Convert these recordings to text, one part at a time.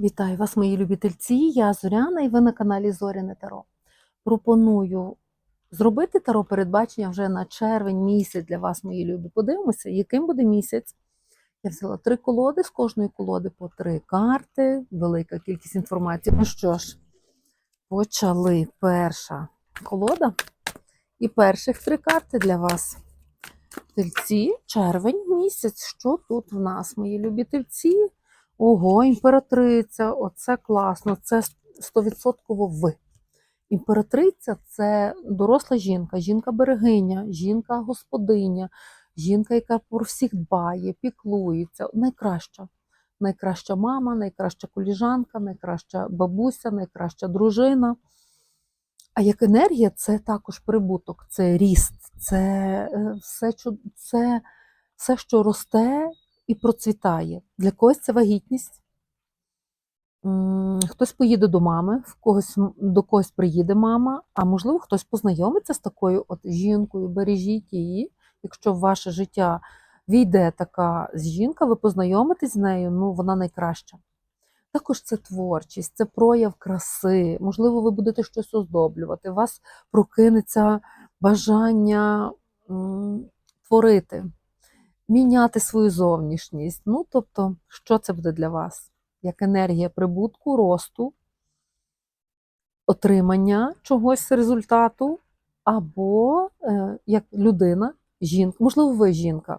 Вітаю вас, мої любительці. Я Зоряна і ви на каналі Зоряне Таро. Пропоную зробити таро передбачення вже на червень місяць для вас, мої любі. Подивимося, яким буде місяць. Я взяла три колоди, з кожної колоди по три карти, велика кількість інформації. Ну що ж, почали перша колода. І перших три карти для вас. Тельці, червень місяць. Що тут в нас, мої любі тельці? Ого, імператриця, оце класно, це 100% ви. Імператриця це доросла жінка, жінка-берегиня, жінка-господиня, жінка, яка про всіх дбає, піклується. Найкраща. Найкраща мама, найкраща коліжанка, найкраща бабуся, найкраща дружина. А як енергія, це також прибуток, це ріст, це е, все, це все, що росте і процвітає. Для когось це вагітність. Хтось поїде до мами, в когось, до когось приїде мама, а можливо, хтось познайомиться з такою от жінкою, бережіть її. Якщо в ваше життя війде така жінка, ви познайомитесь з нею, ну вона найкраща. Також це творчість, це прояв краси. Можливо, ви будете щось оздоблювати. У вас прокинеться бажання творити, міняти свою зовнішність. Ну, тобто, що це буде для вас? Як енергія прибутку, росту, отримання чогось результату, або е, як людина, жінка, можливо, ви жінка.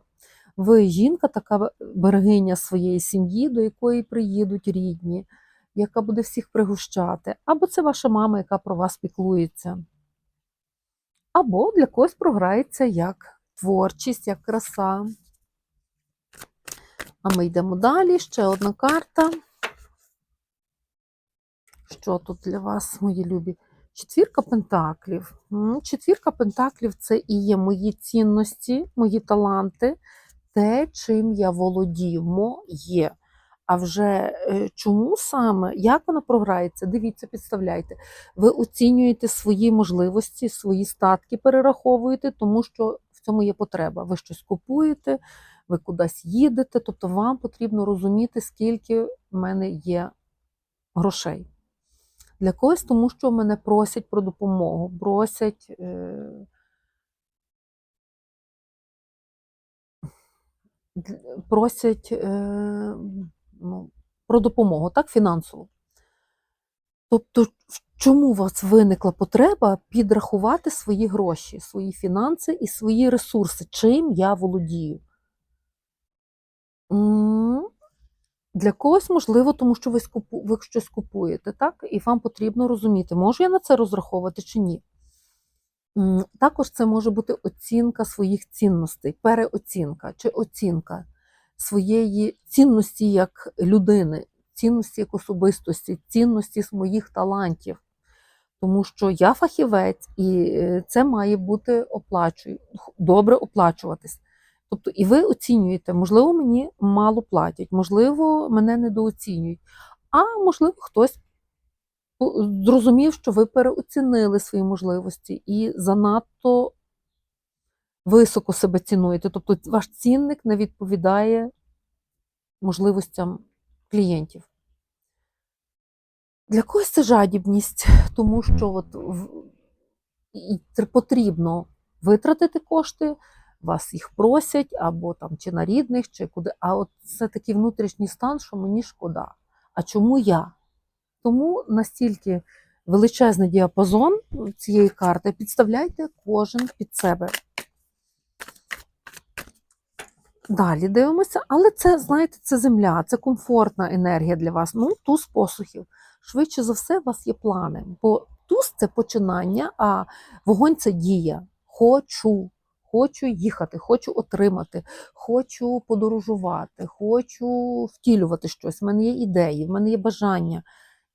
Ви жінка, така берегиня своєї сім'ї, до якої приїдуть рідні, яка буде всіх пригощати. Або це ваша мама, яка про вас піклується. Або для когось програється як творчість, як краса. А ми йдемо далі. Ще одна карта. Що тут для вас, мої любі? Четвірка пентаклів. Четвірка пентаклів це і є мої цінності, мої таланти, те, чим я володію, моє. А вже е, чому саме, як вона програється? Дивіться, підставляйте. Ви оцінюєте свої можливості, свої статки перераховуєте, тому що в цьому є потреба. Ви щось купуєте, ви кудись їдете, тобто вам потрібно розуміти, скільки в мене є грошей. Для когось, тому що мене просять про допомогу, просять. Е... Просять е... ну, про допомогу, так, фінансову. Тобто, в чому у вас виникла потреба підрахувати свої гроші, свої фінанси і свої ресурси, чим я володію? Для когось можливо, тому що ви, ви щось купуєте, так? І вам потрібно розуміти, можу я на це розраховувати чи ні. Також це може бути оцінка своїх цінностей, переоцінка чи оцінка своєї цінності як людини, цінності як особистості, цінності моїх талантів. Тому що я фахівець, і е, це має бути оплачую, добре оплачуватись. Тобто, і ви оцінюєте, можливо, мені мало платять, можливо, мене недооцінюють, а можливо, хтось зрозумів, що ви переоцінили свої можливості і занадто високо себе цінуєте. Тобто ваш цінник не відповідає можливостям клієнтів. Для когось це жадібність, тому що от потрібно витратити кошти, вас їх просять, або там чи на рідних, чи куди. А от це такий внутрішній стан, що мені шкода. А чому я? Тому настільки величезний діапазон цієї карти. Підставляйте кожен під себе. Далі дивимося, але це, знаєте, це земля, це комфортна енергія для вас. Ну, туз посухів. Швидше за все, у вас є плани. Бо туз це починання, а вогонь це дія. Хочу, хочу їхати, хочу отримати, хочу подорожувати, хочу втілювати щось. В мене є ідеї, в мене є бажання.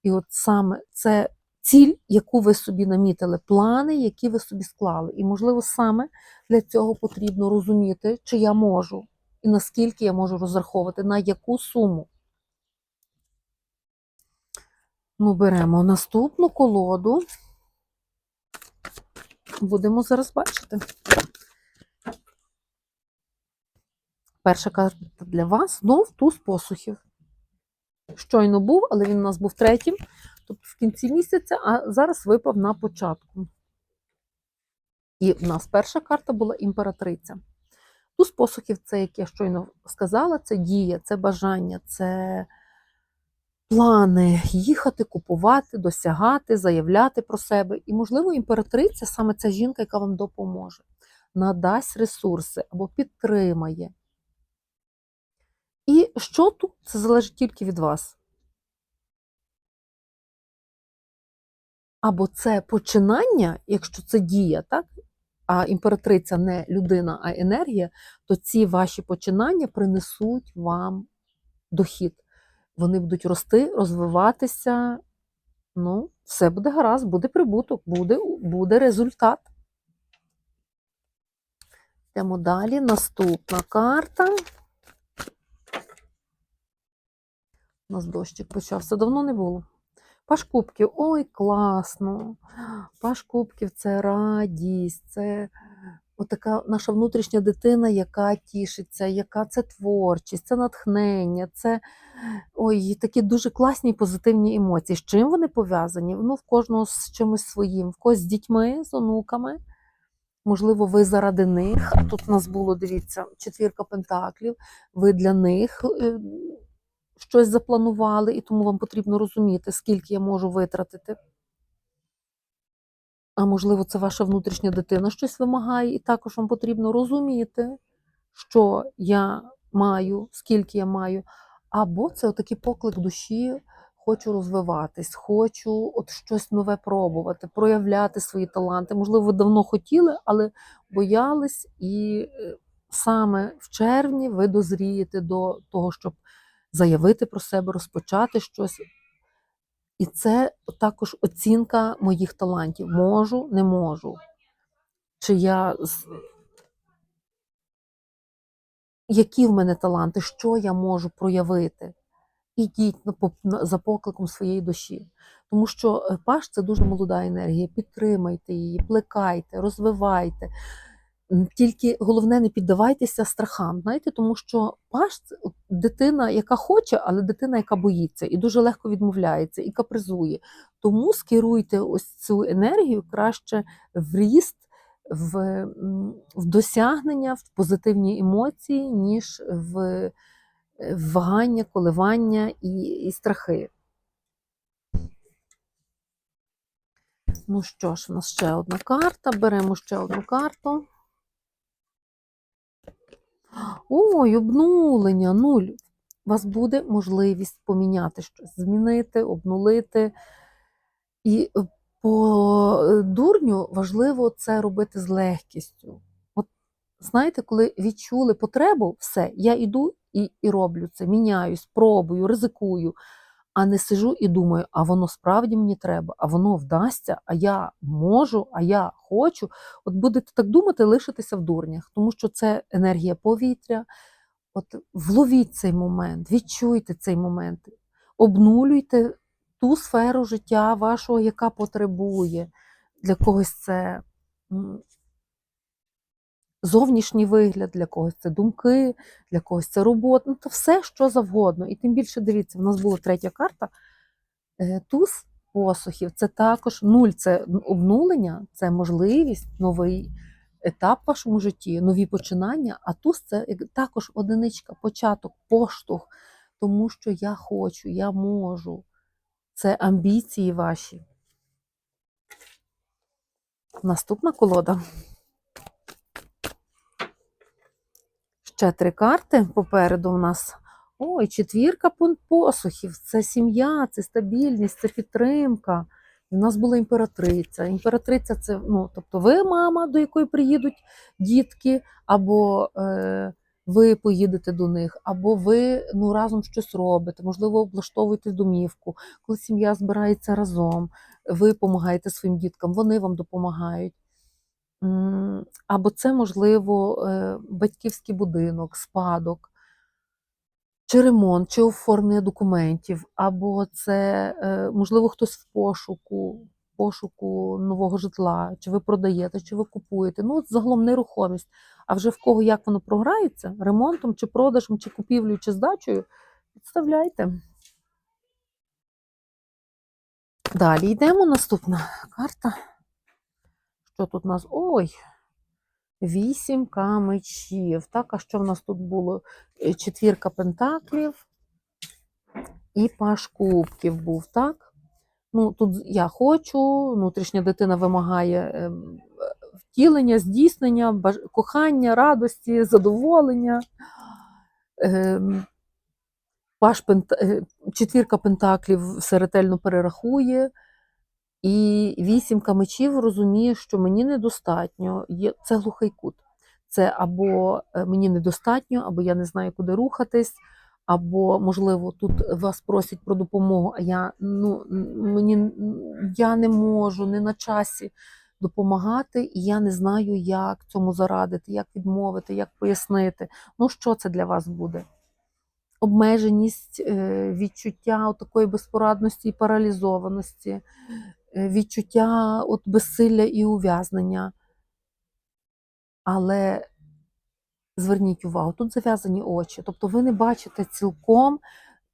І от саме це ціль, яку ви собі намітили, плани, які ви собі склали. І, можливо, саме для цього потрібно розуміти, чи я можу, і наскільки я можу розраховувати, на яку суму. Ну, беремо наступну колоду. Будемо зараз бачити. Перша карта для вас знов туз посухів. щойно був, але він у нас був третім, тобто в кінці місяця, а зараз випав на початку. І в нас перша карта була імператриця. Туз посухів це, як я щойно сказала, це дія, це бажання, це плани їхати, купувати, досягати, заявляти про себе. І, можливо, імператриця саме ця жінка, яка вам допоможе, надасть ресурси або підтримає. І що тут? Це залежить тільки від вас. Або це починання, якщо це дія, так? а імператриця не людина, а енергія, то ці ваші починання принесуть вам дохід. Вони будуть рости, розвиватися. Ну, все буде гаразд, буде прибуток, буде, буде результат. Йдемо далі. Наступна карта. У нас дощик почався, давно не було. Паш кубків, ой, класно. Паш кубків це радість, це отака наша внутрішня дитина, яка тішиться, яка це творчість, це натхнення, це ой, такі дуже класні і позитивні емоції. З чим вони пов'язані? Ну, в кожного з чимось своїм, в когось з дітьми, з онуками. Можливо, ви заради них. А тут у нас було, дивіться, четвірка пентаклів. Ви для них е, щось запланували, і тому вам потрібно розуміти, скільки я можу витратити. А можливо, це ваша внутрішня дитина щось вимагає, і також вам потрібно розуміти, що я маю, скільки я маю. Або це отакий поклик душі, хочу розвиватись, хочу от щось нове пробувати, проявляти свої таланти. Можливо, ви давно хотіли, але боялись, і е, саме в червні ви дозрієте до того, щоб заявити про себе, розпочати щось. І це також оцінка моїх талантів. Можу, не можу. Чи я які в мене таланти, що я можу проявити? Ідіть за покликом своєї душі. Тому що е, паш це дуже молода енергія. Підтримайте її, плекайте, розвивайте. Тільки головне не піддавайтеся страхам, знаєте, тому що паш дитина, яка хоче, але дитина, яка боїться, і дуже легко відмовляється, і капризує. Тому скеруйте ось цю енергію краще в ріст, в, в досягнення, в позитивні емоції, ніж е, в вагання, коливання і, і страхи. Ну що ж, у нас ще одна карта. Беремо ще одну карту. Ой, обнулення, нуль. У вас буде можливість поміняти щось, змінити, обнулити. І е, по е, дурню важливо це робити з легкістю. От знаєте, коли відчули потребу, все, я йду і, і роблю це, міняюсь, пробую, ризикую, а не сижу і думаю, а воно справді мені треба, а воно вдасться, а я можу, а я хочу. От будете так думати, лишитися в дурнях, тому що це енергія повітря. От вловіть цей момент, відчуйте цей момент, обнулюйте ту сферу життя вашого, яка потребує. Для когось це зовнішній вигляд, для когось це думки, для когось це робота, ну то все, що завгодно. І тим більше дивіться, в нас була третя карта. Е, Туз посухів це також нуль, це обнулення, це можливість, новий етап в вашому житті, нові починання. А туз це також одиничка, початок, поштовх, тому що я хочу, я можу. Це амбіції ваші. Наступна колода. Ще три карти попереду у нас. Ой, четвірка пон- посухів. Це сім'я, це стабільність, це підтримка. В нас була імператриця. Імператриця це, ну, тобто, ви мама, до якої приїдуть дітки, або е, ви поїдете до них, або ви ну, разом щось робите, можливо, облаштовуєте домівку, коли сім'я збирається разом, ви допомагаєте своїм діткам, вони вам допомагають. Або це, можливо, е, батьківський будинок, спадок, чи ремонт, чи оформлення документів, або це, е, можливо, хтось в пошуку, пошуку нового житла, чи ви продаєте, чи ви купуєте. Ну, загалом нерухомість. А вже в кого як воно програється, ремонтом, чи продажем, чи купівлею, чи здачею, підставляйте. Далі йдемо. Наступна карта. Що тут у нас? Ой! Вісімка мечів. Так, а що в нас тут було? Е, Четвірка пентаклів і паш кубків був, так? Ну, тут я хочу, внутрішня дитина вимагає ем, втілення, здійснення, кохання, радості, задоволення. Ем, Паш пент... е, четвірка пентаклів все ретельно перерахує, і вісімка мечів розуміє, що мені недостатньо. Це глухий кут. Це або е, мені недостатньо, або я не знаю, куди рухатись, або, можливо, тут вас просять про допомогу, а я, ну, мені, я не можу, не на часі допомагати, і я не знаю, як цьому зарадити, як відмовити, як пояснити. Ну, що це для вас буде? обмеженість, е, відчуття такої безпорадності і паралізованості, відчуття от безсилля і ув'язнення. Але зверніть увагу, тут зав'язані очі. Тобто ви не бачите цілком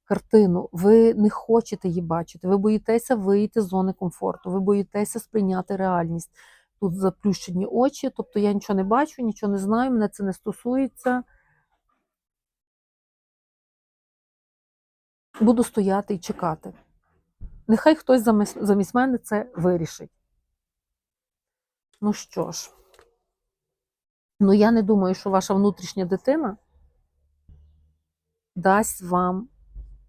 картину, ви не хочете її бачити, ви боїтеся вийти з зони комфорту, ви боїтеся сприйняти реальність. Тут заплющені очі, тобто я нічого не бачу, нічого не знаю, мене це не стосується. буду стояти і чекати. Нехай хтось замість, мене це вирішить. Ну що ж, ну я не думаю, що ваша внутрішня дитина дасть вам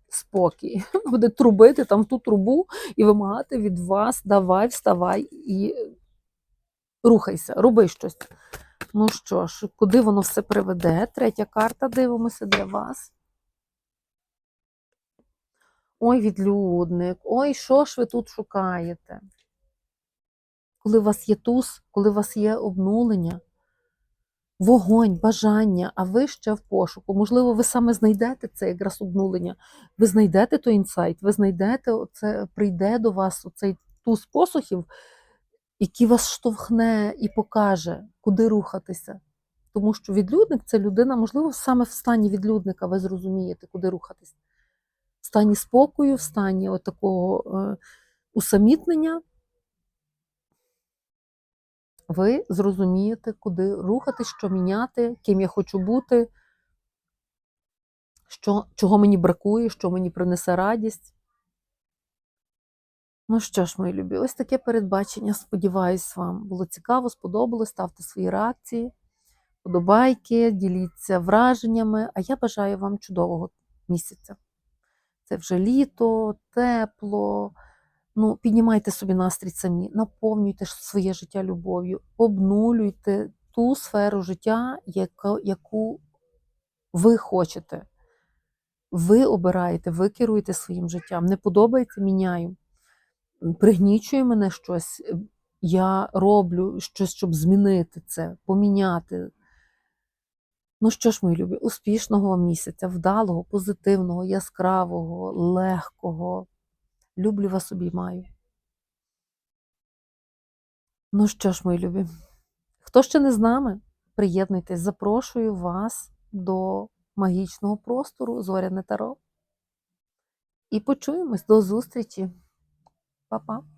спокій. Буде трубити там ту трубу і вимагати від вас, давай, вставай і рухайся, роби щось. Ну що ж, куди воно все приведе? Третя карта, дивимося для вас. Ой, відлюдник, ой, що ж ви тут шукаєте? Коли у вас є туз, коли у вас є обнулення, вогонь, бажання, а ви ще в пошуку. Можливо, ви саме знайдете це якраз обнулення, ви знайдете той інсайт, ви знайдете, оце, прийде до вас оцей туз посухів, який вас штовхне і покаже, куди рухатися. Тому що відлюдник це людина, можливо, саме в стані відлюдника ви зрозумієте, куди рухатись в стані спокою, в стані от такого е, усамітнення, ви зрозумієте, куди рухатись, що міняти, ким я хочу бути, що, чого мені бракує, що мені принесе радість. Ну що ж, мої любі, ось таке передбачення. Сподіваюсь, вам було цікаво, сподобалось. Ставте свої реакції, подобайки, діліться враженнями. А я бажаю вам чудового місяця. Це вже літо, тепло. Ну, піднімайте собі настрій самі, наповнюйте своє життя любов'ю, обнулюйте ту сферу життя, яку ви хочете. Ви обираєте, ви керуєте своїм життям. Не подобається, міняю. Пригнічує мене щось, я роблю щось, щоб змінити це, поміняти. Ну що ж, мої любі, успішного вам місяця, вдалого, позитивного, яскравого, легкого. Люблю вас обіймаю. Ну що ж, мої любі, хто ще не з нами, приєднуйтесь, запрошую вас до магічного простору Зоряне Таро. І почуємось до зустрічі. Па-па!